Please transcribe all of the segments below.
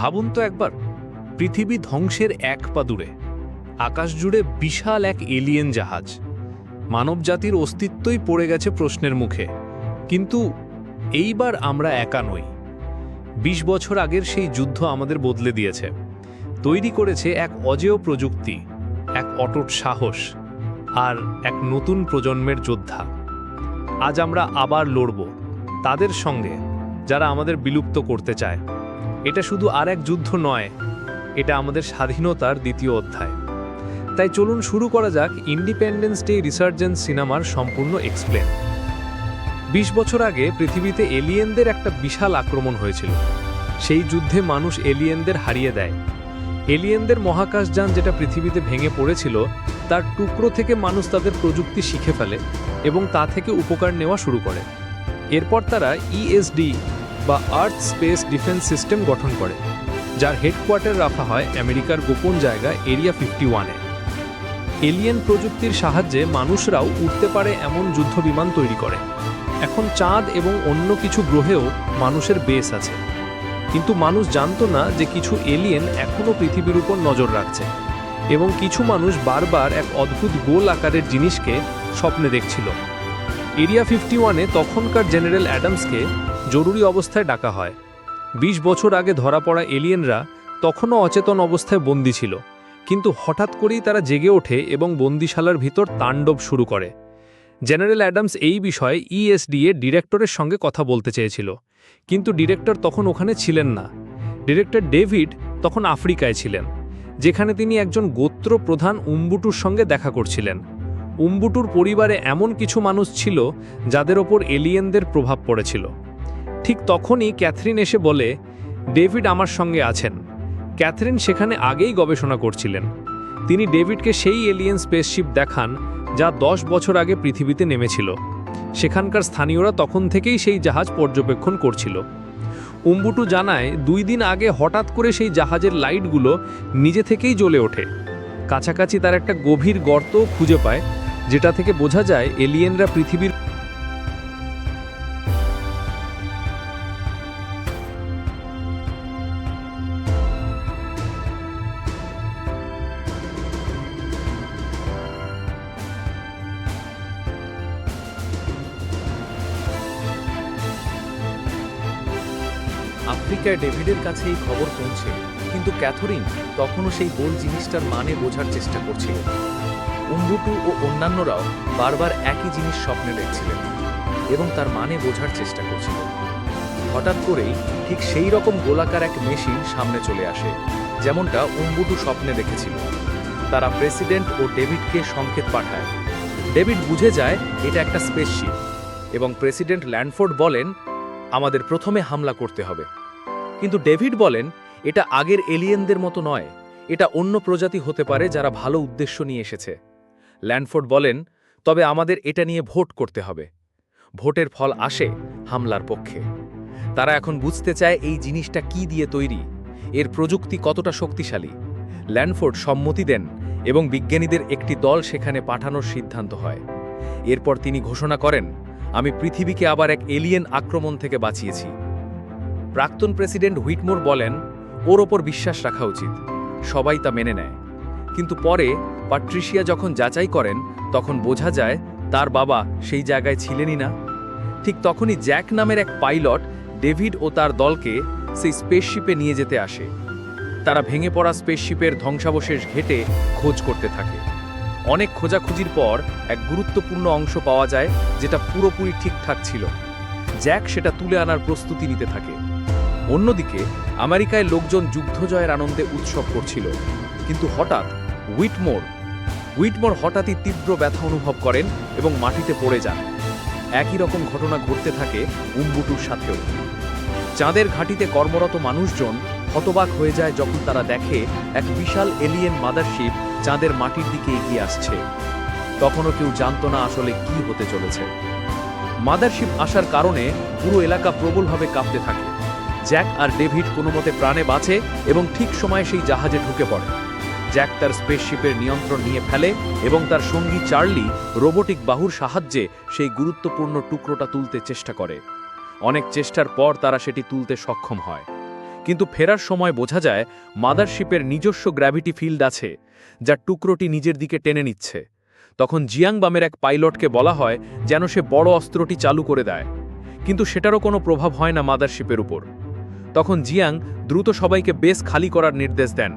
ভাবুন তো একবার, পৃথিবী ধ্বংসের এক পা দূরে, আকাশ জুড়ে বিশাল এক এলিয়েন জাহাজ। মানবজাতির অস্তিত্বই পড়ে গেছে প্রশ্নের মুখে। কিন্তু এইবার আমরা একা নই। বিশ বছর আগের সেই যুদ্ধ আমাদের বদলে দিয়েছে। তৈরি করেছে এক অজেয় প্রযুক্তি, এক অটুট সাহস আর এক নতুন প্রজন্মের যোদ্ধা। আজ আমরা আবার লড়ব তাদের সঙ্গে যারা আমাদের বিলুপ্ত করতে চায়। এটা শুধু আর এক যুদ্ধ নয়, এটা আমাদের স্বাধীনতার দ্বিতীয় অধ্যায়। তাই চলুন শুরু করা যাক ইন্ডিপেন্ডেন্স ডে রিসার্জেন্স সিনেমার সম্পূর্ণ এক্সপ্লেন বিশ বছর আগে পৃথিবীতে এলিয়েনদের একটা বিশাল আক্রমণ হয়েছিল। সেই যুদ্ধে মানুষ এলিয়েনদের হারিয়ে দেয়। এলিয়েনদের মহাকাশযান যেটা পৃথিবীতে ভেঙে পড়েছিল, তার টুকরো থেকে মানুষ তাদের প্রযুক্তি শিখে ফেলে এবং তা থেকে উপকার নেওয়া শুরু করে। এরপর তারা ইএসডি বা আর্থ স্পেস ডিফেন্স সিস্টেম গঠন করে, যার হেডকোয়ার্টার রাখা হয় আমেরিকার গোপন জায়গা এরিয়া ফিফটি ওয়ানে। এলিয়েন প্রযুক্তির সাহায্যে মানুষরাও উঠতে পারে এমন যুদ্ধবিমান তৈরি করে। এখন চাঁদ এবং অন্য কিছু গ্রহেও মানুষের বেস আছে। কিন্তু মানুষ জানতো না যে কিছু এলিয়েন এখনও পৃথিবীর উপর নজর রাখছে এবং কিছু মানুষ বারবার এক অদ্ভুত গোল আকারের জিনিসকে স্বপ্নে দেখছিল। এরিয়া ফিফটি ওয়ানে তখনকার জেনারেল অ্যাডামসকে জরুরি অবস্থায় ডাকা হয়। বিশ বছর আগে ধরা পড়া এলিয়েনরা তখনও অচেতন অবস্থায় বন্দী ছিল, কিন্তু হঠাৎ করেই তারা জেগে ওঠে এবং বন্দিশালার ভিতর তাণ্ডব শুরু করে। জেনারেল অ্যাডামস এই বিষয়ে ইএসডিএ ডিরেক্টরের সঙ্গে কথা বলতে চেয়েছিল, কিন্তু ডিরেক্টর তখন ওখানে ছিলেন না। ডিরেক্টর ডেভিড তখন আফ্রিকায় ছিলেন, যেখানে তিনি একজন গোত্র প্রধান উম্বুটুর সঙ্গে দেখা করছিলেন। উম্বুটুর পরিবারে এমন কিছু মানুষ ছিল যাদের ওপর এলিয়েনদের প্রভাব পড়েছিল। ঠিক তখনই ক্যাথরিন এসে বলে, ডেভিড আমার সঙ্গে আছেন। ক্যাথরিন সেখানে আগেই গবেষণা করছিলেন। তিনি ডেভিডকে সেই এলিয়েন স্পেসশিপ দেখান, যা দশ বছর আগে পৃথিবীতে নেমেছিল। সেখানকার স্থানীয়রা তখন থেকেই সেই জাহাজ পর্যবেক্ষণ করছিল। উম্বুটু জানায়, দুই দিন আগে হঠাৎ করে সেই জাহাজের লাইটগুলো নিজে থেকেই জ্বলে ওঠে। কাছাকাছি তার একটা গভীর গর্তও খুঁজে পায়, যেটা থেকে বোঝা যায় এলিয়েনরা পৃথিবীর আফ্রিকায় ডেভিডের কাছে এই খবর পৌঁছে, কিন্তু ক্যাথরিন তখনও সেই গোল জিনিসটার মানে বোঝার চেষ্টা করছিল। উম্বুটু ও অন্যান্যরাও বারবার একই জিনিস স্বপ্নে দেখছিলেন এবং তার মানে বোঝার চেষ্টা করছিল। হঠাৎ করেই ঠিক সেই রকম গোলাকার এক মেশিন সামনে চলে আসে, যেমনটা উম্বুটু স্বপ্নে দেখেছিল। তারা প্রেসিডেন্ট ও ডেভিডকে সংকেত পাঠায়। ডেভিড বুঝে যায় এটা একটা স্পেসশিপ এবং প্রেসিডেন্ট ল্যান্ডফোর্ড বলেন, আমাদের প্রথমে হামলা করতে হবে। কিন্তু ডেভিড বলেন, এটা আগের এলিয়েনদের মতো নয়, এটা অন্য প্রজাতি হতে পারে যারা ভালো উদ্দেশ্য নিয়ে এসেছে। ল্যান্ডফোর্ড বলেন, তবে আমাদের এটা নিয়ে ভোট করতে হবে। ভোটের ফল আসে হামলার পক্ষে। তারা এখন বুঝতে চায় এই জিনিসটা কি দিয়ে তৈরি, এর প্রযুক্তি কতটা শক্তিশালী। ল্যান্ডফোর্ড সম্মতি দেন এবং বিজ্ঞানীদের একটি দল সেখানে পাঠানোর সিদ্ধান্ত হয়। এরপর তিনি ঘোষণা করেন, আমি পৃথিবীকে আবার এক এলিয়েন আক্রমণ থেকে বাঁচিয়েছি। প্রাক্তন প্রেসিডেন্ট হুইটমোর বলেন, ওর ওপর বিশ্বাস রাখা উচিত। সবাই তা মেনে নেয়। কিন্তু পরে পাট্রিশিয়া যখন যাচাই করেন, তখন বোঝা যায় তার বাবা সেই জায়গায় ছিলেনই না। ঠিক তখনই জ্যাক নামের এক পাইলট ডেভিড ও তার দলকে সেই স্পেসশিপে নিয়ে যেতে আসে। তারা ভেঙে পড়া স্পেসশিপের ধ্বংসাবশেষ ঘেটে খোঁজ করতে থাকে। অনেক খোঁজাখুঁজির পর এক গুরুত্বপূর্ণ অংশ পাওয়া যায়, যেটা পুরোপুরি ঠিকঠাক ছিল। জ্যাক সেটা তুলে আনার প্রস্তুতি নিতে থাকে। অন্যদিকে, আমেরিকায় লোকজন যুদ্ধজয়ের আনন্দে উৎসব করছিল। কিন্তু হঠাৎ উইটমোর উইটমোর হঠাৎই তীব্র ব্যথা অনুভব করেন এবং মাটিতে পড়ে যান। একই রকম ঘটনা ঘটতে থাকে উম্বুটুর সাথেও। চাঁদের ঘাঁটিতে কর্মরত মানুষজন হতবাক হয়ে যায় যখন তারা দেখে এক বিশাল এলিয়েন মাদারশিপ চাঁদের মাটির দিকে এগিয়ে আসছে। তখনও কেউ জানতো না আসলে কি হতে চলেছে। মাদারশিপ আসার কারণে পুরো এলাকা প্রবলভাবে কাঁপতে থাকে। জ্যাক আর ডেভিড কোনো মতে প্রাণে বাঁচে এবং ঠিক সময়ে সেই জাহাজে ঢুকে পড়ে। জ্যাক তার স্পেসশিপের নিয়ন্ত্রণ নিয়ে ফেলে এবং তার সঙ্গী চার্লি রোবোটিক বাহুর সাহায্যে সেই গুরুত্বপূর্ণ টুকরোটা তুলতে চেষ্টা করে। অনেক চেষ্টার পর তারা সেটি তুলতে সক্ষম হয়। কিন্তু ফেরার সময় বোঝা যায়, মাদারশিপের নিজস্ব গ্র্যাভিটি ফিল্ড আছে, যা টুকরোটি নিজের দিকে টেনে নিচ্ছে। তখন জিয়াংবামের এক পাইলটকে বলা হয় যেন সে বড় অস্ত্রটি চালু করে দেয়। কিন্তু সেটারও কোনো প্রভাব হয় না মাদারশিপের উপর। তখন জিয়াং দ্রুত সবাইকে বেস খালি করার নির্দেশ দেন।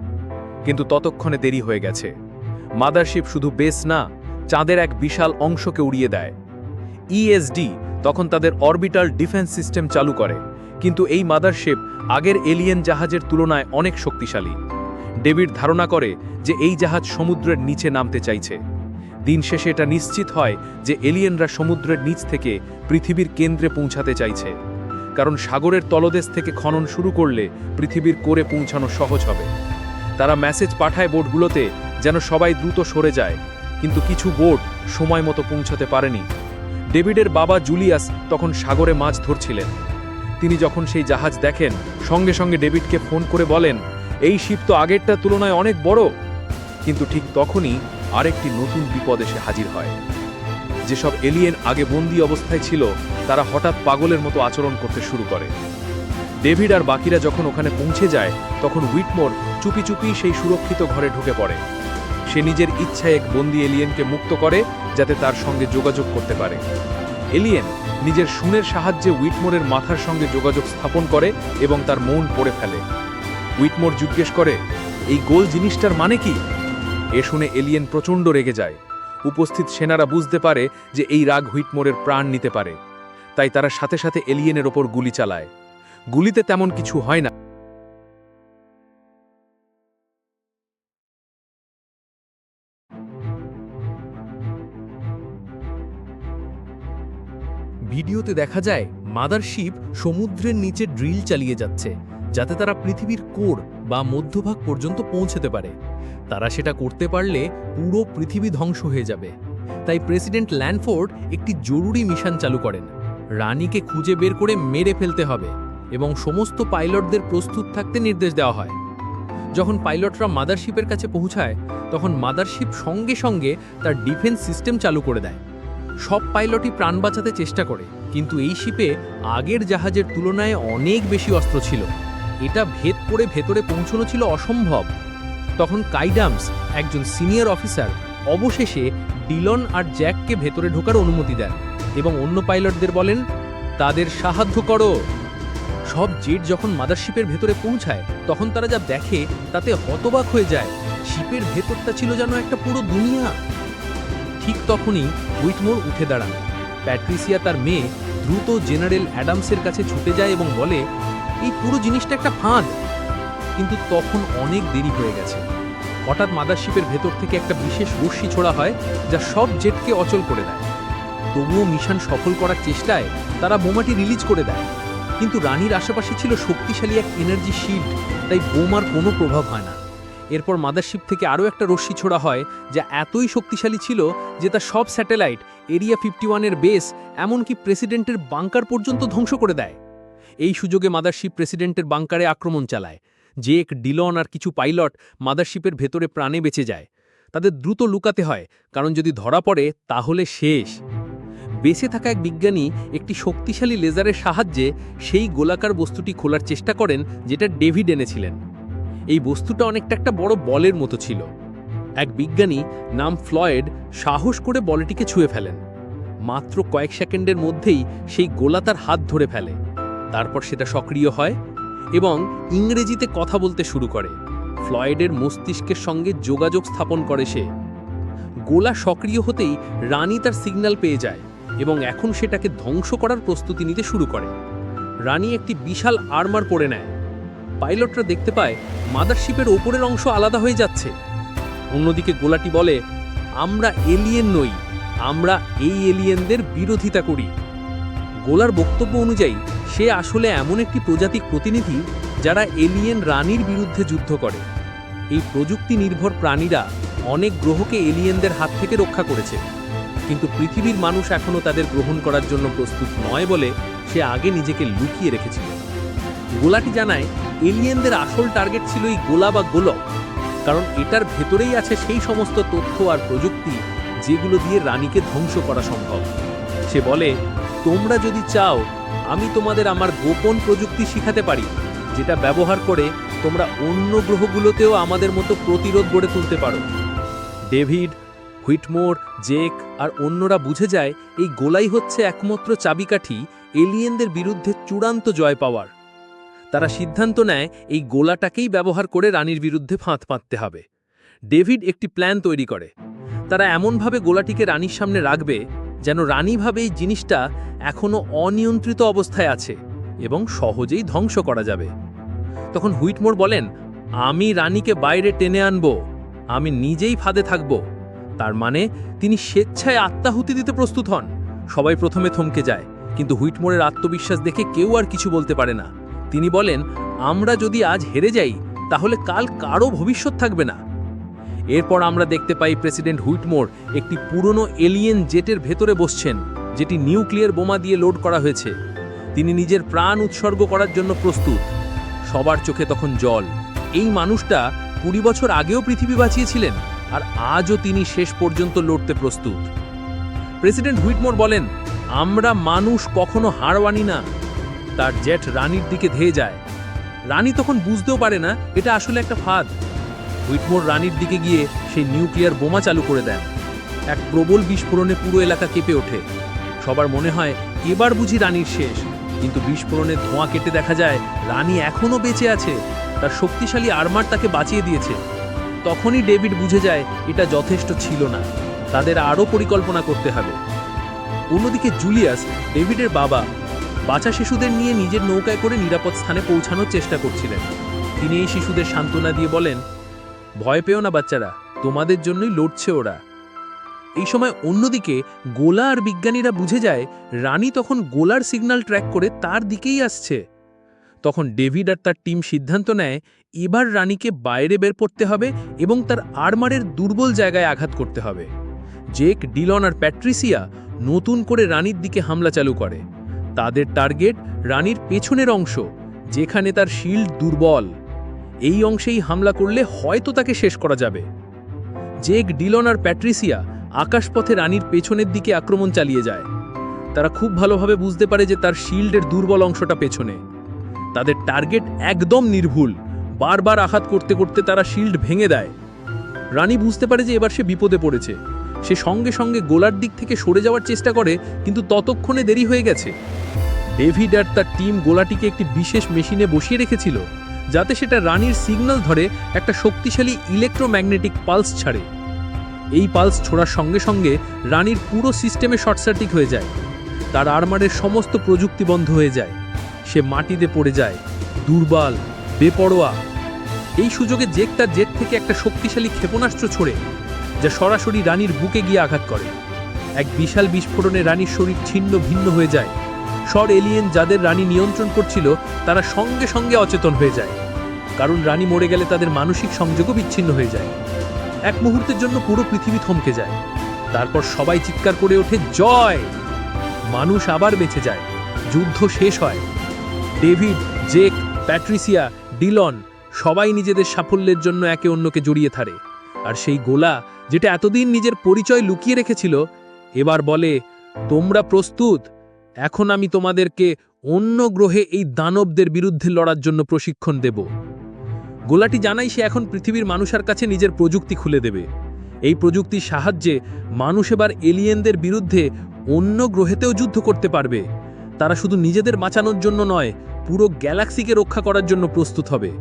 কিন্তু ততক্ষণে দেরি হয়ে গেছে। মাদারশিপ শুধু বেস না, চাঁদের এক বিশাল অংশকে উড়িয়ে দেয়। ইএসডি তখন তাদের অরবিটাল ডিফেন্স সিস্টেম চালু করে, কিন্তু এই মাদারশিপ আগের এলিয়েন জাহাজের তুলনায় অনেক শক্তিশালী। ডেভিড ধারণা করে যে এই জাহাজ সমুদ্রের নিচে নামতে চাইছে। দিন শেষে এটা নিশ্চিত হয় যে এলিয়েনরা সমুদ্রের নিচ থেকে পৃথিবীর কেন্দ্রে পৌঁছাতে চাইছে। কারণ সাগরের তলদেশ থেকে খনন শুরু করলে পৃথিবীর কোরে পৌঁছানো সহজ হবে। তারা মেসেজ পাঠায় বোটগুলোতে যেন সবাই দ্রুত সরে যায়, কিন্তু কিছু বোট সময় মতো পৌঁছাতে পারেনি। ডেভিডের বাবা জুলিয়াস তখন সাগরে মাছ ধরছিলেন। তিনি যখন সেই জাহাজ দেখেন, সঙ্গে সঙ্গে ডেভিডকে ফোন করে বলেন, এই শিপ তো আগেরটার তুলনায় অনেক বড়। কিন্তু ঠিক তখনই আরেকটি নতুন বিপদ এসে হাজির হয়। যেসব এলিয়েন আগে বন্দি অবস্থায় ছিল, তারা হঠাৎ পাগলের মতো আচরণ করতে শুরু করে। ডেভিড আর বাকিরা যখন ওখানে পৌঁছে যায়, তখন উইটমোর চুপি চুপি সেই সুরক্ষিত ঘরে ঢুকে পড়ে। সে নিজের ইচ্ছায় এক বন্দি এলিয়েনকে মুক্ত করে, যাতে তার সঙ্গে যোগাযোগ করতে পারে। এলিয়েন নিজের শুনের সাহায্যে উইটমোরের মাথার সঙ্গে যোগাযোগ স্থাপন করে এবং তার মন পড়ে ফেলে। উইটমোর জিজ্ঞেস করে, এই গোল জিনিসটার মানে কি? এ শুনে এলিয়েন প্রচণ্ড রেগে যায়। উপস্থিত সেনারা বুঝতে পারে যে এই রাগ হুইটমোরের প্রাণ নিতে পারে। তাই তারা সাথে সাথে এলিয়েনের ওপর গুলি চালায়। গুলিতে তেমন কিছু হয় না। ভিডিওতে দেখা যায়, মাদারশিপ সমুদ্রের নিচে ড্রিল চালিয়ে যাচ্ছে, যাতে তারা পৃথিবীর কোর বা মধ্যভাগ পর্যন্ত পৌঁছতে পারে। তারা সেটা করতে পারলে পুরো পৃথিবী ধ্বংস হয়ে যাবে। তাই প্রেসিডেন্ট ল্যান্ডফোর্ড একটি জরুরি মিশন চালু করেন। রানীকে খুঁজে বের করে মেরে ফেলতে হবে এবং সমস্ত পাইলটদের প্রস্তুত থাকতে নির্দেশ দেওয়া হয়। যখন পাইলটরা মাদারশিপের কাছে পৌঁছায়, তখন মাদারশিপ সঙ্গে সঙ্গে তার ডিফেন্স সিস্টেম চালু করে দেয়। সব পাইলটই প্রাণ বাঁচাতে চেষ্টা করে, কিন্তু এই শিপে আগের জাহাজের তুলনায় অনেক বেশি অস্ত্র ছিল। এটা ভেদ করে ভেতরে পৌঁছানো ছিল অসম্ভব। তখন কাইডামস, একজন সিনিয়র অফিসার, অবশেষে ডিলন আর জ্যাককে ভেতরে ঢোকার অনুমতি দেন এবং অন্য পাইলটদের বলেন, তাদের সাহায্য করো। সব জেট যখন মাদারশিপের ভেতরে পৌঁছায়, তখন তারা যা দেখে তাতে হতবাক হয়ে যায়, শিপের ভেতরটা ছিল যেন একটা পুরো দুনিয়া। ঠিক তখনই উইটমোর উঠে দাঁড়ান। প্যাট্রিসিয়া তার মেয়ে দ্রুত জেনারেল অ্যাডামসের কাছে ছুটে যায় এবং বলে এই পুরো জিনিসটা একটা ফাঁদ। কিন্তু তখন অনেক দেরি হয়ে গেছে। হঠাৎ মাদারশিপের ভেতর থেকে একটা বিশেষ রশ্মি ছোড়া হয়, যা সব জেটকে অচল করে দেয়। তবুও মিশন সফল করার চেষ্টায় তারা বোমাটি রিলিজ করে দেয়। কিন্তু রানীর আশেপাশে ছিল শক্তিশালী এক এনার্জি শিল্ড তাই বোমার কোনো প্রভাব হয় না। এরপর মাদারশিপ থেকে আরও একটা রশ্মি ছোড়া হয়, যা এতই শক্তিশালী ছিল যে তা সব স্যাটেলাইট, এরিয়া ফিফটি ওয়ানের বেস এমনকি প্রেসিডেন্টের বাংকার পর্যন্ত ধ্বংস করে দেয়। এই সুযোগে মাদারশিপ প্রেসিডেন্টের বাংকারে আক্রমণ চালায়। জেক, ডিলন আর কিছু পাইলট মাদারশিপের ভেতরে প্রাণে বেঁচে যায়। তাদের দ্রুত লুকাতে হয়, কারণ যদি ধরা পড়ে, তাহলে শেষ। বেঁচে থাকা এক বিজ্ঞানী একটি শক্তিশালী লেজারের সাহায্যে সেই গোলাকার বস্তুটি খোলার চেষ্টা করেন, যেটা ডেভিড এনেছিলেন। এই বস্তুটা অনেকটা একটা বড় বলের মতো ছিল। এক বিজ্ঞানী নাম ফ্লয়েড সাহস করে বলটিকে ছুঁয়ে ফেলেন। মাত্র কয়েক সেকেন্ডের মধ্যেই সেই গোলা তার হাত ধরে ফেলে। তারপর সেটা সক্রিয় হয় এবং ইংরেজিতে কথা বলতে শুরু করে। ফ্লয়েডের মস্তিষ্কের সঙ্গে যোগাযোগ স্থাপন করে সে। গোলা সক্রিয় হতেই রানী তার সিগন্যাল পেয়ে যায় এবং এখন সেটাকে ধ্বংস করার প্রস্তুতি নিতে শুরু করে। রানী একটি বিশাল আর্মার পরে নেয়। পাইলটরা দেখতে পায় মাদারশিপের ওপরের অংশ আলাদা হয়ে যাচ্ছে। অন্যদিকে গোলাটি বলে, আমরা এলিয়েন নই, আমরা এই এলিয়েনদের বিরোধিতা করি। গোলার বক্তব্য অনুযায়ী সে আসলে এমন একটি প্রজাতিক প্রতিনিধি যারা এলিয়েন রানীর বিরুদ্ধে যুদ্ধ করে। এই প্রযুক্তি নির্ভর প্রাণীরা অনেক গ্রহকে এলিয়েনদের হাত থেকে রক্ষা করেছে। কিন্তু পৃথিবীর মানুষ এখনও তাদের গ্রহণ করার জন্য প্রস্তুত নয় বলে সে আগে নিজেকে লুকিয়ে রেখেছিল। গোলাটি জানায়, এলিয়েনদের আসল টার্গেট ছিল এই গোলা বা গোলক, কারণ এটার ভেতরেই আছে সেই সমস্ত তথ্য আর প্রযুক্তি যেগুলো দিয়ে রানীকে ধ্বংস করা সম্ভব। সে বলে, তোমরা যদি চাও আমি তোমাদের আমার গোপন প্রযুক্তি শিখাতে পারি, যেটা ব্যবহার করে তোমরা অন্য গ্রহগুলোতেও আমাদের মতো প্রতিরোধ গড়ে তুলতে পারো। ডেভিড, হুইটমোর, জেক আর অন্যরা বুঝে যায়, এই গোলাই হচ্ছে একমাত্র চাবিকাঠি এলিয়েনদের বিরুদ্ধে চূড়ান্ত জয় পাওয়ার। তারা সিদ্ধান্ত নেয়, এই গোলাটাকেই ব্যবহার করে রানীর বিরুদ্ধে ফাঁত পাততে হবে। ডেভিড একটি প্ল্যান তৈরি করে। তারা এমনভাবে গোলাটিকে রানীর সামনে রাখবে যেন রানী ভাবে এই জিনিসটা এখনও অনিয়ন্ত্রিত অবস্থায় আছে এবং সহজেই ধ্বংস করা যাবে। তখন হুইটমোর বলেন, আমি রানীকে বাইরে টেনে আনব। আমি নিজেই ফাঁদে থাকব। তার মানে তিনি স্বেচ্ছায় আত্মাহুতি দিতে প্রস্তুত হন। সবাই প্রথমে থমকে যায়, কিন্তু হুইটমোরের আত্মবিশ্বাস দেখে কেউ আর কিছু বলতে পারে না। তিনি বলেন, আমরা যদি আজ হেরে যাই, তাহলে কাল কারও ভবিষ্যৎ থাকবে না। এরপর আমরা দেখতে পাই প্রেসিডেন্ট হুইটমোর একটি পুরনো এলিয়েন জেটের ভেতরে বসছেন, যেটি নিউক্লিয়ার বোমা দিয়ে লোড করা হয়েছে। তিনি নিজের প্রাণ উৎসর্গ করার জন্য প্রস্তুত। সবার চোখে তখন জল। এই মানুষটা কুড়ি বছর আগেও পৃথিবী বাঁচিয়েছিলেন, আর আজও তিনি শেষ পর্যন্ত লড়তে প্রস্তুত। প্রেসিডেন্ট হুইটমোর বলেন, আমরা মানুষ কখনো হার মানি না। তার জেট রানীর দিকে ধেয়ে যায়। রানী তখন বুঝতেও পারে না, এটা আসলে একটা ফাঁদ। হুইটমোর রানীর দিকে গিয়ে সেই নিউক্লিয়ার বোমা চালু করে দেন। এক প্রবল বিস্ফোরণে পুরো এলাকা কেঁপে ওঠে। সবার মনে হয়, এবার বুঝি রানীর শেষ। কিন্তু বিস্ফোরণে ধোঁয়া কেটে দেখা যায়, রানী এখনও বেঁচে আছে। তার শক্তিশালী আর্মার তাকে বাঁচিয়ে দিয়েছে। তখনই ডেভিড বুঝে যায়, এটা যথেষ্ট ছিল না। তাদের আরও পরিকল্পনা করতে হবে। অন্যদিকে জুলিয়াস, ডেভিডের বাবা বাচ্চা শিশুদের নিয়ে নিজের নৌকায় করে নিরাপদ স্থানে পৌঁছানোর চেষ্টা করছিলেন। তিনি এই শিশুদের সান্ত্বনা দিয়ে বলেন ভয় পেও না বাচ্চারা, তোমাদের জন্যই লড়ছে ওরা। এই সময় অন্যদিকে গোলা আর বিজ্ঞানীরা বুঝে যায়, রানী তখন গোলার সিগন্যাল ট্র্যাক করে তার দিকেই আসছে। তখন ডেভিড আর তার টিম সিদ্ধান্ত নেয়, এবার রানীকে বাইরে বের করতে হবে এবং তার আর্মারের দুর্বল জায়গায় আঘাত করতে হবে। জেক, ডিলন আর প্যাট্রিসিয়া নতুন করে রানীর দিকে হামলা চালু করে। তাদের টার্গেট রানীর পেছনের অংশ, যেখানে তার শিল্ড দুর্বল। এই অংশেই হামলা করলে হয়তো তাকে শেষ করা যাবে। জেক ডিলন আর প্যাট্রিসিয়া আকাশপথে রানীর পেছনের দিকে আক্রমণ চালিয়ে যায়। তারা খুব ভালোভাবে বুঝতে পারে যে তার শিল্ডের দুর্বল অংশটা পেছনে। তাদের টার্গেট একদম নির্ভুল। বারবার আঘাত করতে করতে তারা শিল্ড ভেঙে দেয়। রানী বুঝতে পারে যে এবার সে বিপদে পড়েছে। সে সঙ্গে সঙ্গে গোলার দিক থেকে সরে যাওয়ার চেষ্টা করে, কিন্তু ততক্ষণে দেরি হয়ে গেছে। ডেভিড আর তার টিম গোলাটিকে একটি বিশেষ মেশিনে বসিয়ে রেখেছিল। যাতে সেটা রানীর সিগন্যাল ধরে একটা শক্তিশালী ইলেকট্রোম্যাগনেটিক পালস ছাড়ে। এই পালস ছোড়ার সঙ্গে সঙ্গে রানীর পুরো সিস্টেমে শর্ট সার্কিট হয়ে যায়। তার আর্মারের সমস্ত প্রযুক্তি বন্ধ হয়ে যায়। সে মাটিতে পড়ে যায়, দুর্বল, বেপরোয়া। এই সুযোগে জেক তার জেট থেকে একটা শক্তিশালী ক্ষেপণাস্ত্র ছোড়ে, যা সরাসরি রানীর বুকে গিয়ে আঘাত করে। এক বিশাল বিস্ফোরণে রানীর শরীর ছিন্ন ভিন্ন হয়ে যায়। সর এলিয়েন যাদের রানী নিয়ন্ত্রণ করছিল, তারা সঙ্গে সঙ্গে অচেতন হয়ে যায়। কারণ রানী মরে গেলে তাদের মানসিক সংযোগও বিচ্ছিন্ন হয়ে যায়। এক মুহূর্তের জন্য পুরো পৃথিবী থমকে যায়। তারপর সবাই চিৎকার করে ওঠে, জয়! মানুষ আবার বেঁচে যায়। যুদ্ধ শেষ হয়। ডেভিড, জেক, প্যাট্রিসিয়া, ডিলন সবাই নিজেদের সাফল্যের জন্য একে অন্যকে জড়িয়ে থারে আর সেই গোলা, যেটা এতদিন নিজের পরিচয় লুকিয়ে রেখেছিল, এবার বলে, তোমরা প্রস্তুত? এখন আমি তোমাদেরকে অন্য গ্রহে এই দানবদের বিরুদ্ধে লড়ার জন্য প্রশিক্ষণ দেব। গোলাটি জানাই সে এখন পৃথিবীর মানুষের কাছে নিজের প্রযুক্তি খুলে দেবে। এই প্রযুক্তির সাহায্যে মানুষ এবার এলিয়েনদের বিরুদ্ধে অন্য গ্রহেতেও যুদ্ধ করতে পারবে। তারা শুধু নিজেদের বাঁচানোর জন্য নয়, পুরো গ্যালাক্সিকে রক্ষা করার জন্য প্রস্তুত হবে।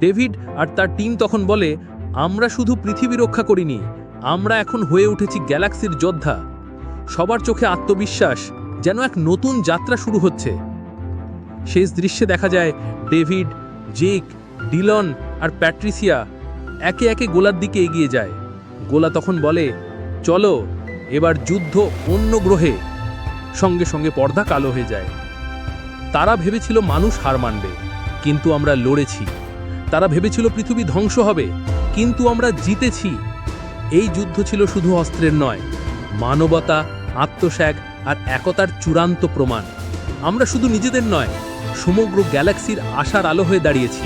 ডেভিড আর তার টিম তখন বলে, আমরা শুধু পৃথিবী রক্ষা করিনি, আমরা এখন হয়ে উঠেছি গ্যালাক্সির যোদ্ধা। সবার চোখে আত্মবিশ্বাস যেন এক নতুন যাত্রা শুরু হচ্ছে। শেষ দৃশ্যে দেখা যায় ডেভিড, জেক, ডিলন আর প্যাট্রিসিয়া একে একে গোলার দিকে এগিয়ে যায়। গোলা তখন বলে, চলো, এবার যুদ্ধ অন্য গ্রহে। সঙ্গে সঙ্গে পর্দা কালো হয়ে যায়। তারা ভেবেছিল মানুষ হার মানবে, কিন্তু আমরা লড়েছি। তারা ভেবেছিল পৃথিবী ধ্বংস হবে, কিন্তু আমরা জিতেছি। এই যুদ্ধ ছিল শুধু অস্ত্রের নয়, মানবতা, আত্মত্যাগ আর একতার চূড়ান্ত প্রমাণ। আমরা শুধু নিজেদের নয়, সমগ্র গ্যালাক্সির আশার আলো হয়ে দাঁড়িয়েছি।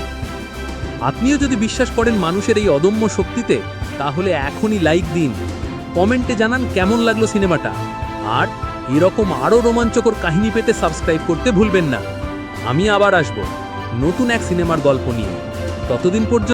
আপনিও যদি বিশ্বাস করেন মানুষের এই অদম্য শক্তিতে, তাহলে এখনই লাইক দিন। কমেন্টে জানান কেমন লাগল সিনেমাটা। আর এরকম আরও রোমাঞ্চকর কাহিনী পেতে সাবস্ক্রাইব করতে ভুলবেন না। আমি আবার আসব নতুন এক সিনেমার গল্প নিয়ে। ততদিন পর্যন্ত